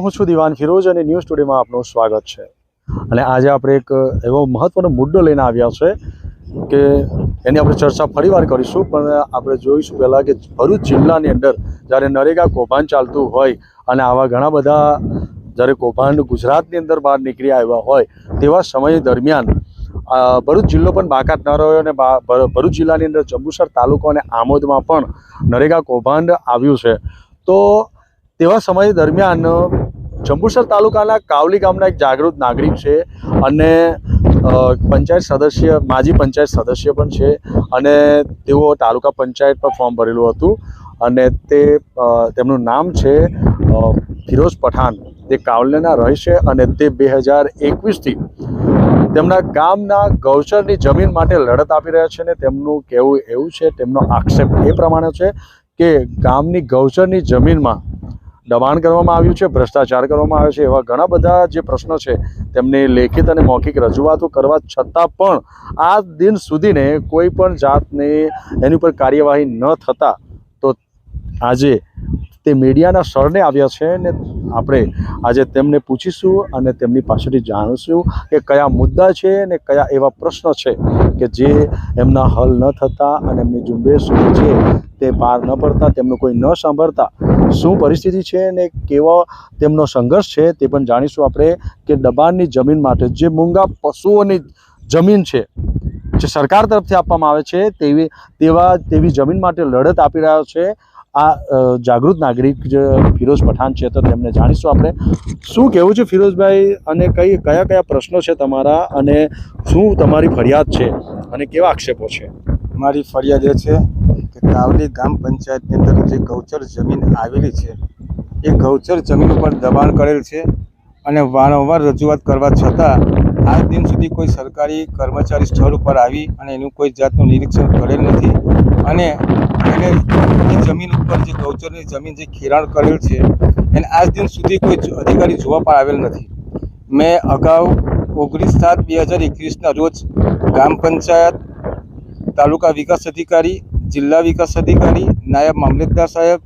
હું છું દિવાન ફિરોજ અને ન્યૂઝ ટુડેમાં આપનું સ્વાગત છે. અને આજે આપણે એક એવો મહત્વનો મુદ્દો લઈને આવ્યા છે કે એની આપણે ચર્ચા ફરીવાર કરીશું, પણ આપણે જોઈશું પહેલાં કે ભરૂચ જિલ્લાની અંદર જ્યારે નરેગા કૌભાંડ ચાલતું હોય અને આવા ઘણા બધા જ્યારે કૌભાંડ ગુજરાતની અંદર બહાર નીકળી આવ્યા હોય તેવા સમય દરમિયાન ભરૂચ જિલ્લો પણ બાકાત ન રહ્યો અને ભરૂચ જિલ્લાની અંદર જંબુસર તાલુકો અને આમોદમાં પણ નરેગા કૌભાંડ આવ્યું છે. તો તેવા સમય દરમિયાન જંબુસર તાલુકાના કાવલી ગામના એક જાગૃત નાગરિક છે અને પંચાયત સદસ્ય, માજી પંચાયત સદસ્ય પણ છે અને તેઓ તાલુકા પંચાયત પર ફોર્મ ભરેલું હતું અને તે તેમનું નામ છે ફિરોઝ પઠાણ. તે કાવલીના રહે છે અને તે બે હજાર એકવીસથી તેમના ગામના ગૌચરની જમીન માટે લડત આપી રહ્યા છે અને તેમનું કહેવું એવું છે, તેમનો આક્ષેપ એ પ્રમાણે છે કે ગામની ગૌચરની જમીનમાં દબાણ કરવામાં આવ્યું છે, ભ્રષ્ટાચાર કરવામાં આવ્યો છે, એવા ઘણા બધા જે પ્રશ્નો છે, તેમને લેખિત અને મૌખિક રજૂઆતો કરવા છતાં પણ આ દિન સુધીને કોઈ પણ જાતની એની ઉપર કાર્યવાહી ન થતાં આજે તે મીડિયાના સરને આવ્યા છે ને આપણે આજે તેમને પૂછીશું અને તેમની પાસેથી જાણીશું કે કયા મુદ્દા છે ને કયા એવા પ્રશ્નો છે કે જે એમના હલ ન થતા અને એમની ઝુંબેશ છે તે પાર ન પડતા, તેમનું કોઈ ન સાંભળતા શું પરિસ્થિતિ છે ને કેવો તેમનો સંઘર્ષ છે તે પણ જાણીશું આપણે કે દબાણની જમીન માટે જે મૂંગા પશુઓની જમીન છે, જે સરકાર તરફથી આપવામાં આવે છે તેવી તેવા તેવી જમીન માટે લડત આપી રહ્યો છે આ જાગૃત નાગરિક જે ફિરોઝ પઠાણ છે તો તેમને જાણીશું આપણે. શું કહેવું છે ફિરોઝભાઈ અને કઈ, કયા કયા પ્રશ્નો છે તમારા અને શું તમારી ફરિયાદ છે અને કેવા આક્ષેપો છે? મારી ફરિયાદ એ છે કે કાવલી ગામ પંચાયતની અંદર જે ગૌચર જમીન આવેલી છે, એ ગૌચર જમીન ઉપર દબાણ કરેલ છે અને વારંવાર રજૂઆત કરવા છતાં આજ દિન સુધી કોઈ સરકારી કર્મચારી સ્થળ ઉપર આવી અને એનું કોઈ જાતનું નિરીક્ષણ કરેલ નથી અને એને એ જમીન ઉપર જે ગૌચરની જમીન જે ખેરાણ કરેલ છે, એને આજ દિન સુધી કોઈ અધિકારી જોવા પણ આવેલ નથી. મેં અગાઉ ઓગણીસ સાત બે હજાર એકવીસના રોજ ગ્રામ પંચાયત, તાલુકા વિકાસ અધિકારી, જિલ્લા વિકાસ અધિકારી, નાયબ મામલતદાર સાહેબ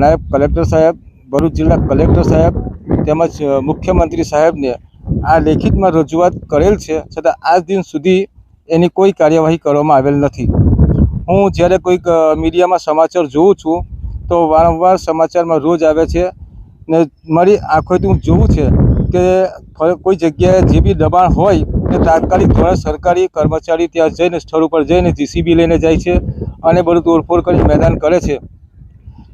નાયબ કલેક્ટર સાહેબ, ભરૂચ જિલ્લા કલેક્ટર સાહેબ તેમજ મુખ્યમંત્રી સાહેબને આ લેખિતમાં રજૂઆત કરેલ છે, છતાં આજ દિન સુધી એની કોઈ કાર્યવાહી કરવામાં આવેલ નથી. હું જ્યારે કોઈક મીડિયામાં સમાચાર જોઉં છું, તો વારંવાર સમાચારમાં રોજ આવે છે ને મારી આંખોથી હું જોઉં છે કે કોઈ જગ્યાએ જે બી દબાણ હોય તે તાત્કાલિક ધોરણે સરકારી કર્મચારી ત્યાં જઈને સ્થળ ઉપર જઈને જીસીબી લઈને જાય છે અને બધું તોડફોડ કરી મેદાન કરે છે.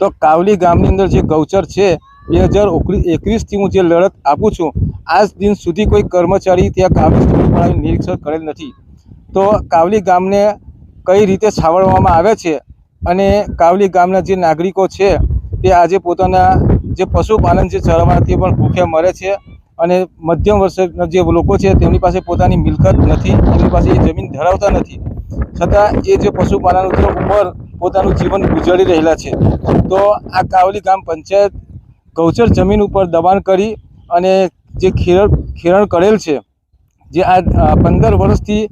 તો કાવલી ગામની અંદર જે ગૌચર છે, બે હજાર એકવીસથી હું જે લડત આપું છું, આજ દિન સુધી કોઈ કર્મચારી ત્યાં કાવલી સ્થળ પર નિરીક્ષણ કરેલ નથી. તો કાવલી ગામને કઈ રીતે છાવડવામાં આવે છે અને કાવલી ગામના જે નાગરિકો છે, તે આજે પોતાના જે પશુપાલન છે ચરવાથી પણ ભૂખે મરે છે અને મધ્યમ વર્ષના જે લોકો છે, તેમની પાસે પોતાની મિલકત નથી, તેમની પાસે એ જમીન ધરાવતા નથી. છતાં એ જે પશુપાલન ઉપર પોતાનું જીવન ગુજારી રહેલા છે. તો આ કાવલી ગામ પંચાયત ગૌચર જમીન ઉપર દબાણ કરી અને જે ખેરણ ખેરણ કરેલ છે, જે આ પંદર વર્ષથી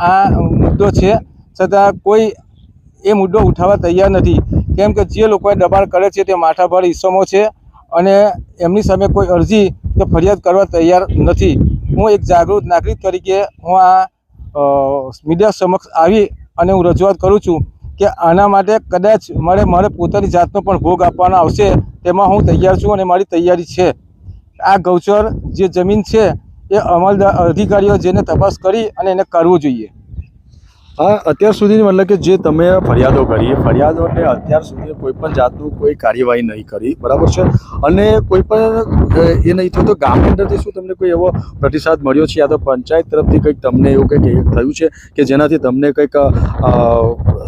આ મુદ્દો છે છતાં કોઈ એ મુદ્દો ઉઠાવવા તૈયાર નથી. કેમ કે જે લોકોએ દબાણ કરે છે તે માથાભાર ઈસમો છે અને એમની સામે કોઈ અરજી કે ફરિયાદ કરવા તૈયાર નથી. હું એક જાગૃત નાગરિક તરીકે હું આ મીડિયા સમક્ષ આવી અને હું રજૂઆત કરું છું કે આના માટે કદાચ મારે મારે પોતાની જાતનો પણ ભોગ આપવાનો આવશે તેમાં હું તૈયાર છું અને મારી તૈયારી છે. આ ગૌચર જે જમીન છે એ અમલદાર અધિકારીઓ જેને તપાસ કરી અને એને કરવું જોઈએ. હા, અત્યાર સુધીની મતલબ કે જે તમે ફરિયાદો કરી, ફરિયાદો ફરિયાદોને અત્યાર સુધી કોઈ પણ જાતનું કોઈ કાર્યવાહી નહીં કરી, બરાબર છે? અને કોઈ પણ એ નહીં થયું તો ગામની અંદરથી શું તમને કોઈ એવો પ્રતિસાદ મળ્યો છે? યા તો પંચાયત તરફથી કંઈક તમને એવું કંઈક થયું છે કે જેનાથી તમને કંઈક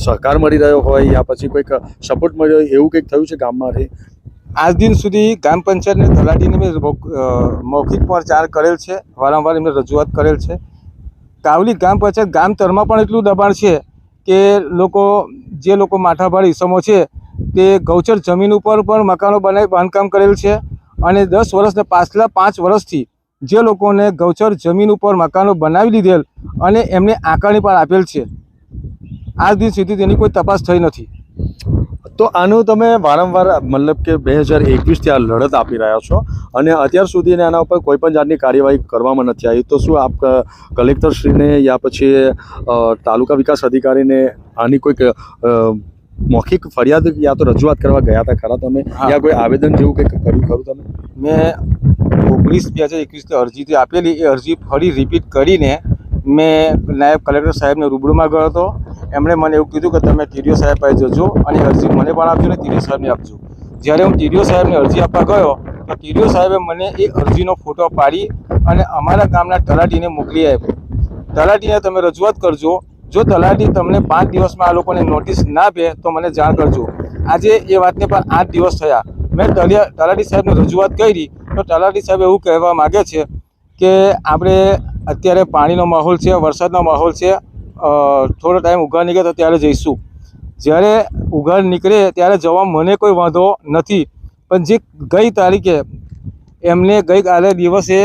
સહકાર મળી રહ્યો હોય યા પછી કોઈક સપોર્ટ મળ્યો હોય એવું કંઈક થયું છે ગામમાંથી આજ દિન સુધી ગ્રામ પંચાયતને તલાટીને મેં મૌખિક પણ ચાર કરેલ છે, વારંવાર એમને રજૂઆત કરેલ છે. કાવલી ગ્રામ પંચાયત ગામ તરમાં પણ એટલું દબાણ છે કે લોકો, જે લોકો માથાભારે ઈસમો છે, તે ગૌચર જમીન ઉપર પણ મકાનો બનાવી બાંધકામ કરેલ છે અને દસ વર્ષને પાછલા પાંચ વર્ષથી જે લોકોને ગૌચર જમીન ઉપર મકાનો બનાવી દીધેલ અને એમને આકારણી પણ આપેલ છે. આજ દિન સુધી તેની કોઈ તપાસ થઈ નથી. તો આનું તમે વારંવાર મતલબ કે બે હજાર એકવીસથી આ લડત આપી રહ્યા છો અને અત્યાર સુધી આના ઉપર કોઈ પણ જાતની કાર્યવાહી કરવામાં નથી આવી. તો શું આપ કલેક્ટરશ્રીને યા પછી તાલુકા વિકાસ અધિકારીને આની કોઈક મૌખિક ફરિયાદ યા તો રજૂઆત કરવા ગયા હતા ખરા તમે. યા કોઈ આવેદન જેવું કંઈક કર્યું ખરું તમે? મેં ઓગણીસ બે હજાર એકવીસની અરજી આપેલી એ અરજી ફરી રિપીટ કરીને મેં નાયબ કલેક્ટર સાહેબને રૂબરૂમાં ગયો હતો. એમણે મને એવું કીધું કે તમે ટીડીઓ સાહેબ પાસે જજો અને અરજી મને પણ આપજો ને ટીડીઓ સાહેબને આપજો. જ્યારે હું ટીડીઓ સાહેબને અરજી આપવા ગયો, તો ટીડીઓ સાહેબે મને એ અરજીનો ફોટો પાડી અને અમારા ગામના તલાટીને મોકલી આપ્યો. તલાટીને તમે રજૂઆત કરજો, જો તલાટી તમને પાંચ દિવસમાં આ લોકોને નોટિસ ના આપે, તો મને જાણ કરજો. આજે એ વાતને પણ આઠ દિવસ થયા. મેં તલાટી સાહેબને રજૂઆત કરી, તો તલાટી સાહેબ એવું કહેવા માગે છે કે આપણે અત્યારે પાણીનો માહોલ છે, વરસાદનો માહોલ છે થોડો ટાઈમ ઉઘાડ નીકળે તો ત્યારે જઈશું. જ્યારે ઉઘાડ નીકળે ત્યારે જવા મને કોઈ વાંધો નથી. પણ જે ગઈ તારીખે એમને ગઈકાલે દિવસે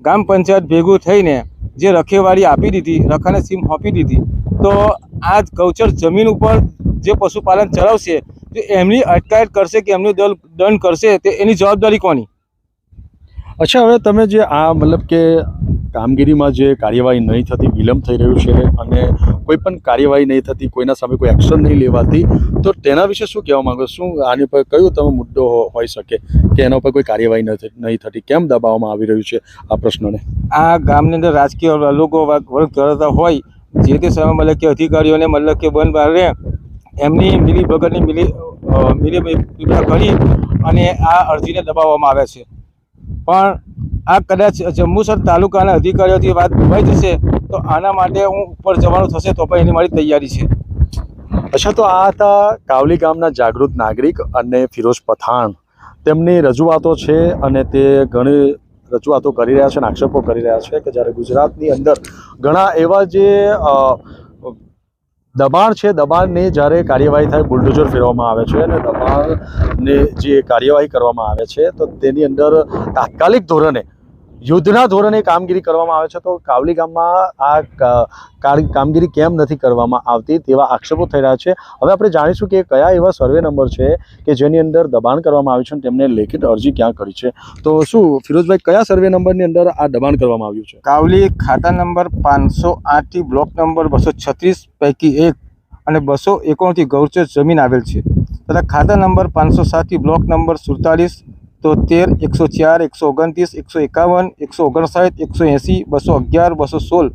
ગામ પંચાયત ભેગું થઈને જે રખેવાળી આપી દીધી, રખાને સીમ આપી દીધી, તો આ ગૌચર જમીન ઉપર જે પશુપાલન ચલાવશે, તો એમની અટકાયત કરશે કે એમનું દલ દંડ કરશે, તે એની જવાબદારી કોની? અચ્છા, હવે તમે જે આ મતલબ કે કામગીરીમાં જે કાર્યવાહી નહીં થતી, વિલંબ થઈ રહ્યું છે અને કોઈ પણ કાર્યવાહી નહીં થતી, કોઈના સામે કોઈ એક્શન નહીં લેવાતી, તો તેના વિશે શું કહેવા માંગો? શું આની પર કયો તમે મુદ્દો હોઈ શકે કે એના ઉપર કોઈ કાર્યવાહી નહીં થતી? કેમ દબાવવામાં આવી રહ્યું છે આ પ્રશ્નને? આ ગામની અંદર રાજકીય લોકો વર્ગ ધરાવતા હોય, જે તે સમય મતલબ કે અધિકારીઓને મતલબ કે બંધ બારે, એમની મિલી ભગતની મિલી મિલી કરી અને આ અરજીને દબાવવામાં આવે છે. પણ આ કદાચ જંબુસર તાલુકાના અધિકારીઓથી વાત દુભાઈ જશે, તો આના માટે હું ઉપર જવાનું થશે તો પણ એની મારી તૈયારી છે. અચ્છા, તો આ હતા કાવલી ગામના જાગૃત નાગરિક અને ફિરોઝ પઠાણ તેમની રજૂઆતો છે અને તે ઘણી રજૂઆતો કરી રહ્યા છે અને આક્ષેપો કરી રહ્યા છે કે જ્યારે ગુજરાતની અંદર ઘણા એવા જે દબાણ છે, દબાણની જ્યારે કાર્યવાહી થાય, બુલડોઝર ફેરવામાં આવે છે અને દબાણની જે કાર્યવાહી કરવામાં આવે છે, તો તેની અંદર તાત્કાલિક ધોરણે યુદ્ધના ધોરણે કામગીરી કરવામાં આવે છે તો કાવલી ગામમાં આ કામગીરી કેમ નથી કરવામાં આવતી તેવા આક્ષેપો થઈ રહ્યા છે. હવે આપણે જાણીશું કે કયા એવા સર્વે નંબર છે કે જેની અંદર દબાણ કરવામાં આવ્યું છે અને તેમને લેખિત અરજી ક્યાં કરી છે. તો શું, ફિરોજભાઈ, કયા સર્વે નંબરની અંદર આ દબાણ કરવામાં આવ્યું છે? કાવલી ખાતા નંબર પાંચસો આઠથી બ્લોક નંબર બસો છત્રીસ પૈકી એક અને બસો એકોણથી ગૌચર જમીન આવેલ છે. તથા ખાતા નંબર પાંચસો સાતથી બ્લોક નંબર સુડતાલીસ તોતેર એકસો ચાર એકસો ઓગણત્રીસ એકસો એકાવન એકસો ઓગણસાઠ એકસો એંસી બસો અગિયાર બસો સોળ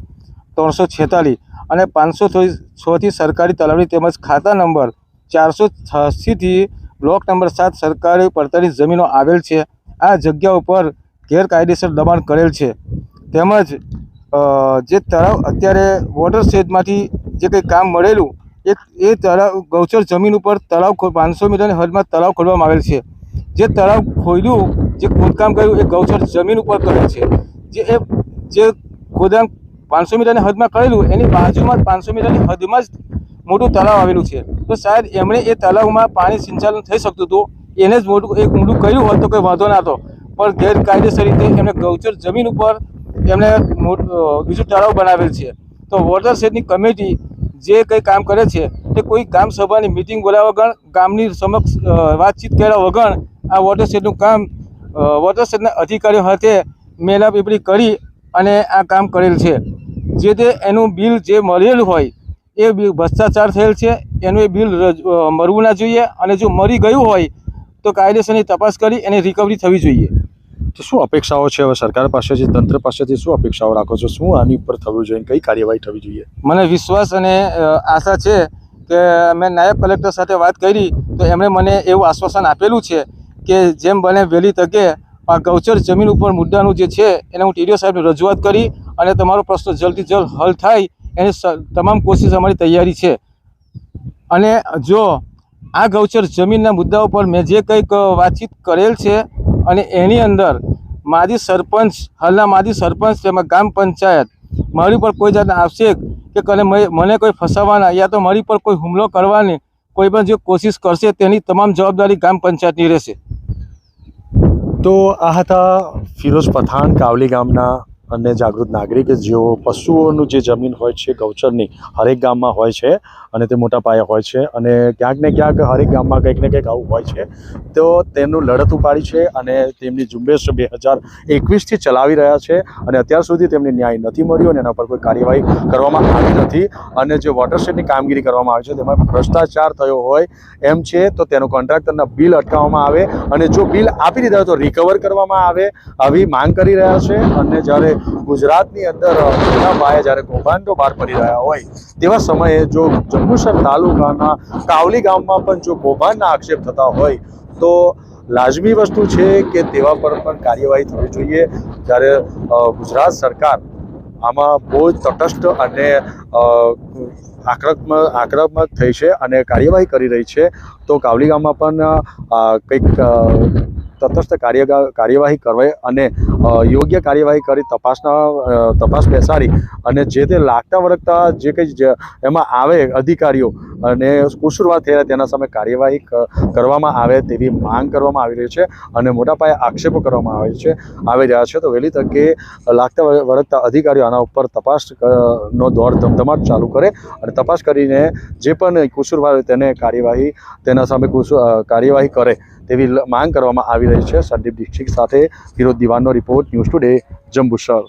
ત્રણસો છેતાલીસ અને પાંચસો છથી સરકારી તલાવડી તેમજ ખાતા નંબર ચારસો છ્યાસીથી બ્લોક નંબર સાત સરકારી પડતરી જમીનો આવેલ છે. આ જગ્યા ઉપર ગેરકાયદેસર દબાણ કરેલ છે. તેમજ જે તળાવ અત્યારે વોટર શેડમાંથી જે કંઈ કામ મળેલું, એ એ તળાવ ગૌચર જમીન ઉપર તળાવ પાંચસો મીટરની હદમાં તળાવ ખોલવામાં આવેલ છે. જે તળાવ ખોદ્યું જે ખોદકામ કર્યું એ ગૌચર જમીન ઉપર કરે છે. જે એ, જે ખોદામ પાંચસો મીટરની હદમાં કરેલું, એની બાજુમાં પાંચસો મીટરની હદમાં જ મોટું તળાવ આવેલું છે. તો શાયદ એમણે એ તળાવમાં પાણી સિંચાલન થઈ શકતું હતું, એને જ મોટું એક ઊંડું કર્યું હોત તો કોઈ વાંધો ના હતો. પણ ગેરકાયદેસર રીતે એમણે ગૌચર જમીન ઉપર એમણે બીજું તળાવ બનાવેલ છે. તો વોટર શેડની કમિટી જે કંઈ કામ કરે છે તે કોઈ ગામ સભાની મિટિંગ બોલાવ્યા વગર ગામની સમક્ષ વાતચીત કર્યા વગર આ વોટર શેડનું કામ વોટર શેડના અધિકારીઓ હાથે મેલા પીપળી કરી અને આ કામ કરેલ છે. જે તે એનું બિલ જે મળેલું હોય એ ભ્રષ્ટાચાર થયેલ છે. એનું એ બિલ મરવું ના જોઈએ અને જો મરી ગયું હોય તો કાયદેસરની તપાસ કરી એની રિકવરી થવી જોઈએ. તો શું અપેક્ષાઓ છે હવે સરકાર પાસેથી તંત્ર પાસેથી શું અપેક્ષાઓ રાખો છો? શું આની ઉપર થવું જોઈએ? કઈ કાર્યવાહી થવી જોઈએ? મને વિશ્વાસ અને આશા છે કે મેં નાયબ કલેક્ટર સાથે વાત કરી તો એમણે મને એવું આશ્વાસન આપેલું છે કે જેમ બને વહેલી તકે આ ગૌચર જમીન ઉપર મુદ્દાનું જે છે એને હું ટીડીઓ સાહેબને રજૂઆત કરી અને તમારો પ્રશ્ન જલ્દથી જલ્દ હલ થાય એની તમામ કોશિશ અમારી તૈયારી છે. અને જો આ ગૌચર જમીનના મુદ્દા ઉપર મેં જે કંઈક વાતચીત કરેલ છે અને એની અંદર માજી સરપંચ, હાલના માજી સરપંચ તેમજ ગ્રામ પંચાયત, મારી પર કોઈ જાતના આક્ષેપ કે કને મને કોઈ ફસાવાના, યા તો મારી પર કોઈ હુમલો કરવાની કોઈ પણ જે કોશિશ કરશે તેની તમામ જવાબદારી ગામ પંચાયતની રહેશે. તો આ હતા ફિરોઝ પઠાણ, કાવલી ગામના અને જાગૃત નાગરિક જેઓ પશુઓનું જે જમીન હોય છે, ગૌચરની હરેક ગામમાં હોય છે અને તે મોટા પાયે હોય છે અને ક્યાંક ને ક્યાંક હરેક ગામમાં કંઈક ને કંઈક આવું હોય છે. તો તેનું લડત ઉપાડી છે અને તેમની ઝુંબેશ બે હજાર એકવીસથી ચલાવી રહ્યા છે અને અત્યાર સુધી તેમને ન્યાય નથી મળ્યો અને એના પર કોઈ કાર્યવાહી કરવામાં આવી નથી. અને જે વોટરશેડની કામગીરી કરવામાં આવી છે, તેમાં ભ્રષ્ટાચાર થયો હોય એમ છે, તો તેનું કોન્ટ્રાક્ટરના બિલ અટકાવવામાં આવે અને જો બિલ આપી દીધા તો રિકવર કરવામાં આવે, આવી માંગ કરી રહ્યા છે. અને જ્યારે ગુજરાતની અંદર મોટા પાયે જ્યારે કૌભાંડો બહાર પડી રહ્યા હોય, તેવા સમયે જો જંબુસર તાલુકાના કાવલી ગામમાં પણ જો કૌભાંડના આક્ષેપ થતા હોય, તો લાજમી વસ્તુ છે કે તેવા પર પણ કાર્યવાહી થવી જોઈએ. જ્યારે ગુજરાત સરકાર આમાં બહુ જ તટસ્થ અને આક્રમક આક્રમક થઈ છે અને કાર્યવાહી કરી રહી છે, તો કાવલી ગામમાં પણ કંઈક તટસ્થ કાર્ય કાર્યવાહી કરવાય અને યોગ્ય કાર્યવાહી કરી તપાસના તપાસ બેસાડી અને જે તે લાગતા વળગતા જે કંઈ એમાં આવે અધિકારીઓ અને કુસુરવાર થયેલા તેના સામે કાર્યવાહી કરવામાં આવે તેવી માંગ કરવામાં આવી રહી છે અને મોટા પાયે આક્ષેપો કરવામાં આવે છે, આવી રહ્યા છે. તો વહેલી તકે લાગતા વળગતા અધિકારીઓ આના ઉપર તપાસ નો દોર ધમધમાટ ચાલુ કરે અને તપાસ કરીને જે પણ કુસુરવાર તેને કાર્યવાહી, તેના સામે કાર્યવાહી કરે. તેવી માંગ કરવામાં આવી રહી છે. સંદીપ દીક્ષિત સાથે વિરોધ દિવાનનો રિપોર્ટ ન્યૂઝ ટુડે, જંબુસર.